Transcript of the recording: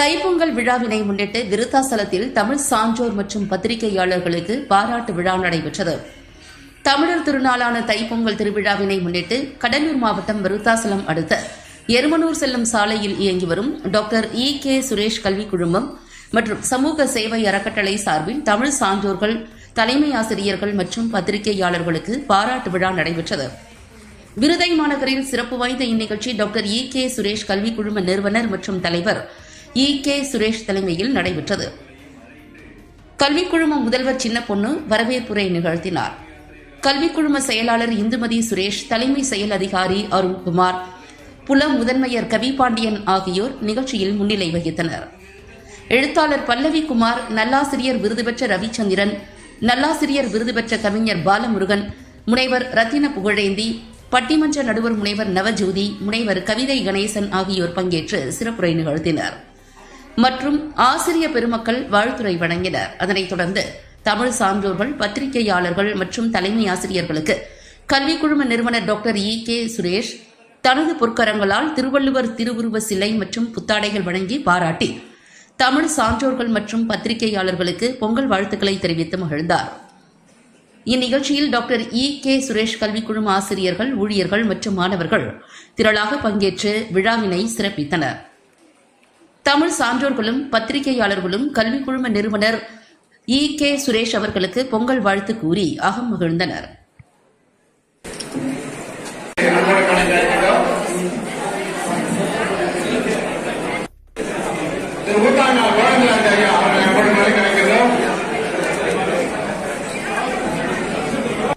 தைப்பொங்கல் விழாவினை முன்னிட்டு விருத்தாசலத்தில் தமிழ் சான்றோர் மற்றும் பத்திரிகையாளர்களுக்கு பாராட்டு விழா நடைபெற்றது. தமிழர் திருநாளான தைப்பொங்கல் திருவிழாவினை முன்னிட்டு கடலூர் மாவட்டம் விருத்தாசலம் அடுத்த எருமனூர் செல்லும் சாலையில் இயங்கி வரும் டாக்டர் இ கே சுரேஷ் கல்விக் குழுமம் மற்றும் சமூக சேவை அறக்கட்டளை சார்பில் தமிழ் சான்றோர்கள் தலைமை ஆசிரியர்கள் மற்றும் பத்திரிகையாளர்களுக்கு பாராட்டு விழா நடைபெற்றது. விருதை மாநகரில் சிறப்பு வாய்ந்த இந்நிகழ்ச்சி டாக்டர் இ கே சுரேஷ் கல்விக் குழும நிறுவனர் மற்றும் தலைவர் இ. கே. சுரேஷ் தலைமையில் நடைபெற்றது. கல்விக் குழும முதல்வர் சின்ன பொண்ணு வரவேற்புரை நிகழ்த்தினார். கல்விக் குழும செயலாளர் இந்துமதி சுரேஷ் தலைமை செயல் அதிகாரி அருண்குமார் புலம் முதன்மையர் கவி பாண்டியன் ஆகியோர் நிகழ்ச்சியில் முன்னிலை வகித்தனர். எழுத்தாளர் பல்லவி குமார் நல்லாசிரியர் விருது பெற்ற ரவிச்சந்திரன் நல்லாசிரியர் விருது பெற்ற கவிஞர் பாலமுருகன் முனைவர் ரத்தின புகழேந்தி பட்டிமன்ற நடுவர் முனைவர் நவஜோதி முனைவர் கவிதை கணேசன் ஆகியோர் பங்கேற்று சிறப்புரை நிகழ்த்தினர். மற்றும் ஆசிரிய பெருமக்கள் வாழ்த்துரை வழங்கினர். அதனைத் தொடர்ந்து தமிழ் சான்றோர்கள் பத்திரிகையாளர்கள் மற்றும் தலைமை ஆசிரியர்களுக்கு கல்விக் குழும நிறுவனர் டாக்டர் இ. கே. சுரேஷ் தனது பொற்கரங்களால் திருவள்ளுவர் திருவுருவ சிலை மற்றும் புத்தாடைகள் வழங்கி பாராட்டி தமிழ் சான்றோர்கள் மற்றும் பத்திரிகையாளர்களுக்கு பொங்கல் வாழ்த்துக்களை தெரிவித்து மகிழ்ந்தார். இந்நிகழ்ச்சியில் டாக்டர் இ. கே. சுரேஷ் கல்விக் குழும ஆசிரியர்கள் ஊழியர்கள் மற்றும் மாணவர்கள் திரளாக பங்கேற்று விழாவினை சிறப்பித்தனர். தமிழ் சான்றோர்களும் பத்திரிகையாளர்களும் கல்வி குழும நிறுவனர் இ கே சுரேஷ் அவர்களுக்கு பொங்கல் வாழ்த்து கூறி அகம் மகிழ்ந்தனர் We're.